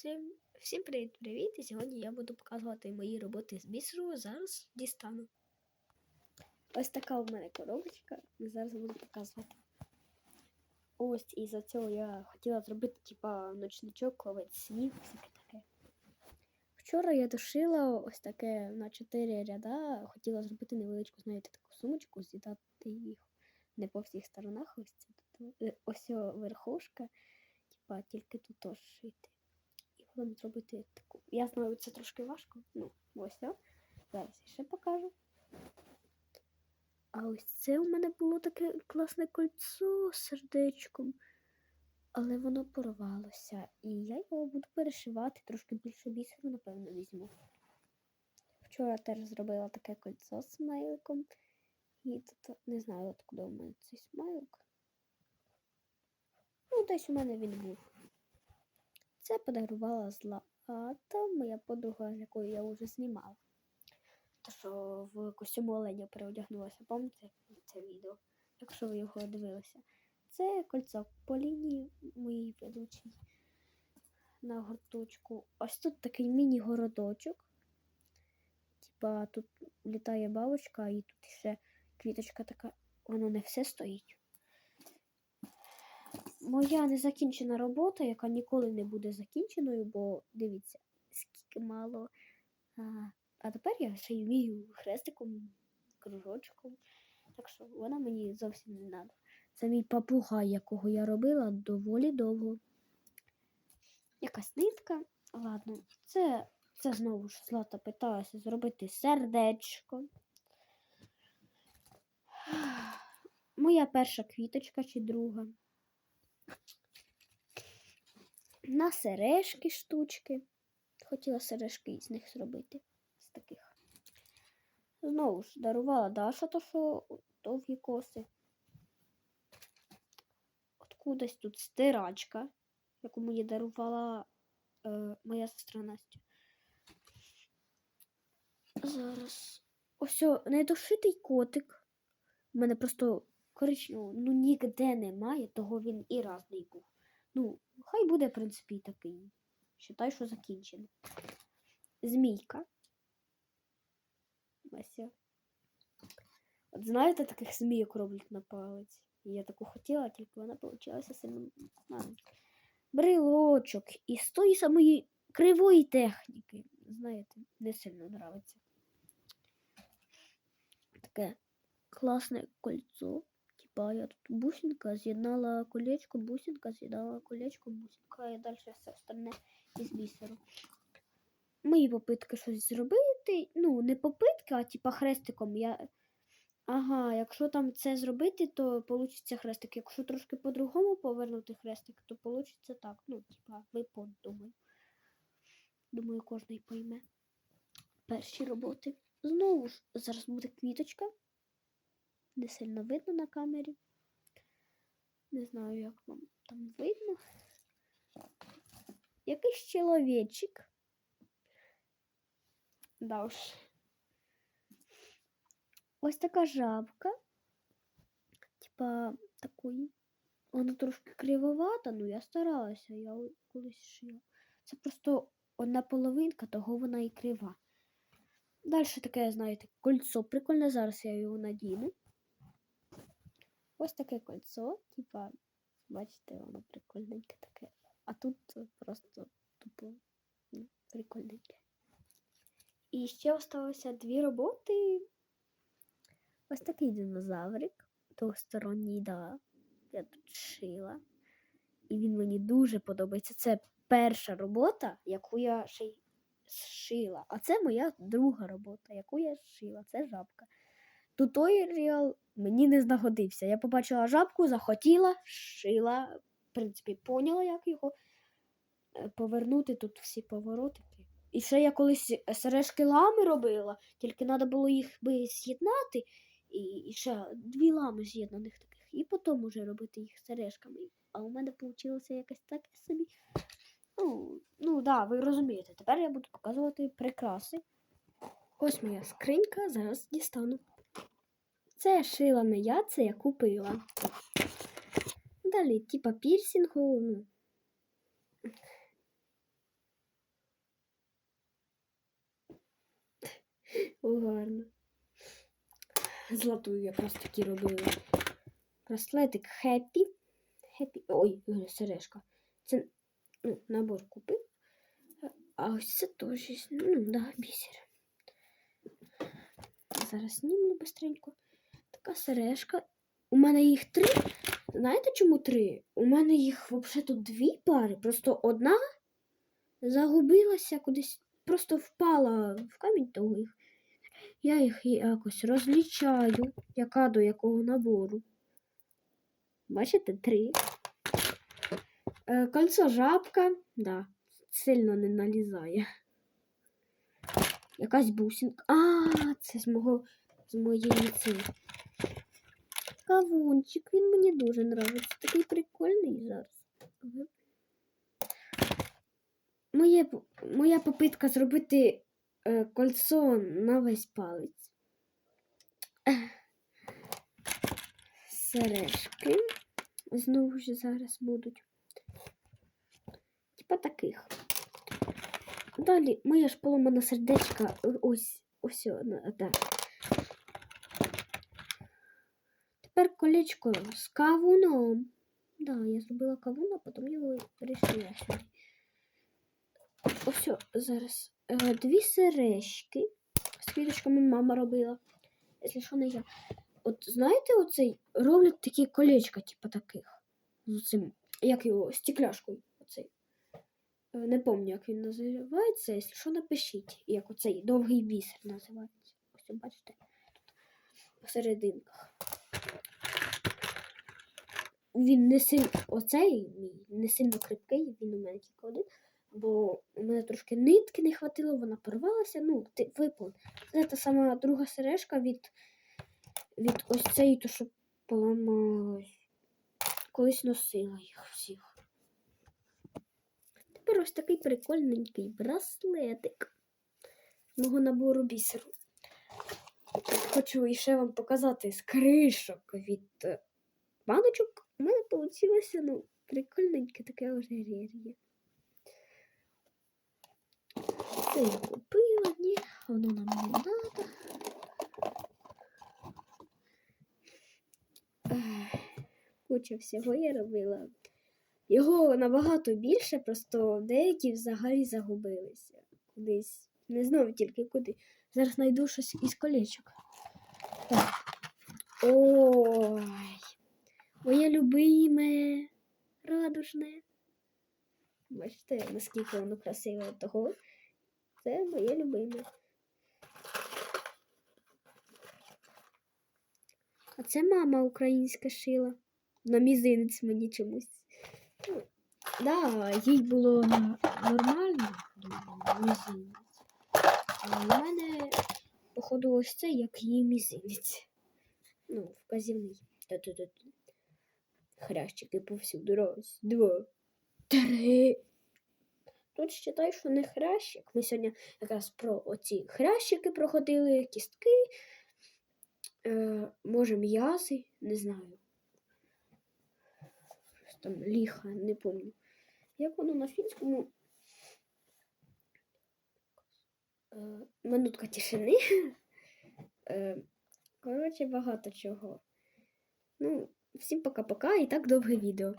Всім, всім привіт-привіт! І сьогодні я буду показувати мої роботи з бісеру. Зараз дістану. Ось така у мене коробочка. І зараз буду показувати. Ось із-за цього я хотіла зробити, типа, ночничок, ловити снів, всяке таке. Вчора я дошила ось таке на 4 ряда. Хотіла зробити невеличку, знаєте, таку сумочку, з'їдати їх не по всіх сторонах. Ось це е, ось верхушка. Типа тільки тут теж шити. Потім зробити таку. Я знаю, це трошки важко. Ну, ось о. Зараз я ще покажу. А ось це у мене було таке класне кольцо з сердечком. Але воно порвалося. І я його буду перешивати, трошки більше бісеру, напевно, візьму. Вчора теж зробила таке кольцо з смайликом. І тут не знаю, откуда у мене цей смайлик. Ну, десь у мене він був. Це подарувала Злата, моя подруга, з якою я вже знімала. То, що в костюму оленя переодягнулася, пам'ятаєте це відео, якщо ви його дивилися. Це кольцо по лінії моїй ведучій на гурточку. Ось тут такий міні-городочок. Типа тут літає бабочка, і тут ще квіточка така, воно не все стоїть моя незакінчена робота, яка ніколи не буде закінченою, бо дивіться, скільки мало. А, а тепер я ще й вмію хрестиком, кружочком. Так що вона мені зовсім не треба. Це мій папугай, якого я робила доволі довго. Якась нитка. Ладно, це це знову ж Злата питалася зробити сердечко. Моя перша квіточка чи друга на сережки штучки. Хотіла сережки із них зробити. З таких. Знову ж дарувала Даша, то що довгі коси. Откудись тут стирачка, яку мені дарувала е, моя сестра Настя. Зараз. Ось недошитий котик. У мене просто коричневого ну ніде немає, того він і разний був. Ну, хай буде, в принципі, і такий. Считай, що закінчено. Змійка. Ось. От знаєте, таких змійок роблять на палець. Я таку хотіла, тільки вона вийшла сильно. Брелочок із тої самої кривої техніки. Знаєте, не сильно подобається. Таке класне кольцо. Типа я тут бусинка з'єднала колечко, бусинка, з'єднала колечко, бусинка і далі все остальне із бісеру. Мої попитки щось зробити. Ну, не попитки, а типа хрестиком. Я... Ага, якщо там це зробити, то вийде хрестик. Якщо трошки по-другому повернути хрестик, то вийде так. Ну, типа, ви думаю. Думаю, кожен пойме. Перші роботи. Знову ж, зараз буде квіточка не сильно видно на камері. Не знаю, як вам там видно. Якийсь чоловічик. Да уж. Ось така жабка. Типа такої. Вона трошки кривовата, ну я старалася, я колись шила. Це просто одна половинка, того вона і крива. Далі таке, знаєте, кольцо. Прикольне, зараз я його надіну. Ось таке кольцо, типа, бачите, воно прикольненьке таке. А тут просто тупо ну, прикольненьке. І ще залишилося дві роботи. Ось такий динозаврик, двосторонній, да. Я тут шила. І він мені дуже подобається. Це перша робота, яку я ще й шила. А це моя друга робота, яку я шила. Це жабка. Туторіал мені не знагодився. Я побачила жабку, захотіла, шила, в принципі, поняла, як його е, повернути тут всі поворотики. І ще я колись сережки лами робила, тільки треба було їх би з'єднати, і ще дві лами з'єднаних таких, і потім уже робити їх сережками. А у мене вийшло якось таке собі. Ну, ну да, ви розумієте. Тепер я буду показувати прикраси. Ось моя скринька, зараз дістану. Це шила не я, це я купила. Далі, типа пірсінгу. ну. гарно. Золотую я просто такі робила. Браслетик Хеппі. Хеппі. Ой, сережка. Це ну, набор купив. А ось це теж. Ну, да, бісер. Зараз зніму быстренько. Така сережка. У мене їх три. Знаєте чому три? У мене їх взагалі тут дві пари. Просто одна загубилася кудись, просто впала в камінь того їх. Я їх якось розлічаю, яка до якого набору. Бачите, три. Е, кольцо жабка, да, сильно не налізає. Якась бусинка. А, це з мого з моєї ци. Кавунчик, він мені дуже нравиться. Такий прикольний зараз. Моє, моя попитка зробити е, кольцо на весь палець. Сережки. Знову ж зараз будуть. Типа таких. Далі моя ж поломана сердечка. е, Ось, ось вона, так. Тепер колечко з кавуном. Да, я зробила кавун, а потім його вирішила сюди. Ось зараз е, дві сережки. З квіточками мама робила. Якщо що не я. От знаєте, оцей роблять такі колечка, типу таких. З цим, як його, стекляшкою. Оцей. Е, Не пам'ятаю, як він називається. Якщо що, напишіть, як оцей довгий бісер називається. Ось бачите, посерединках. Він не сильно оцей мій не сильно крепкий, він у мене тільки один, бо у мене трошки нитки не хватило, вона порвалася. Ну, ти випал. Це та сама друга сережка від, від ось цієї, то що поламалась. Колись носила їх всіх. Тепер ось такий прикольненький браслетик мого набору бісеру. Хочу ще вам показати з кришок від е, баночок. У мене вийшло ну, прикольненьке таке ожерелье. Це я купила, ні, воно нам не треба. Куча всього я робила. Його набагато більше, просто деякі взагалі загубилися. Кудись. Не знаю тільки куди. Зараз знайду щось із колечок. Так. Ой. Моє любиме, радужне. Бачите, наскільки воно красиве того. Це моє любиме. А це мама українська шила. На мізинець мені чомусь. Ну, да, їй було нормально, мізинець. А у мене, походу, ось це як її мізинець. Ну, вказівний. Хрящики повсюду. Раз, два, три. Тут считай, що не хрящик. Ми сьогодні якраз про оці хрящики проходили, кістки, е, може м'язи, не знаю. Там ліха, не пам'ятаю. Як воно на фінському? Е, минутка тишини. Е, коротше, багато чого. Ну, всім пока-пока і так довге відео.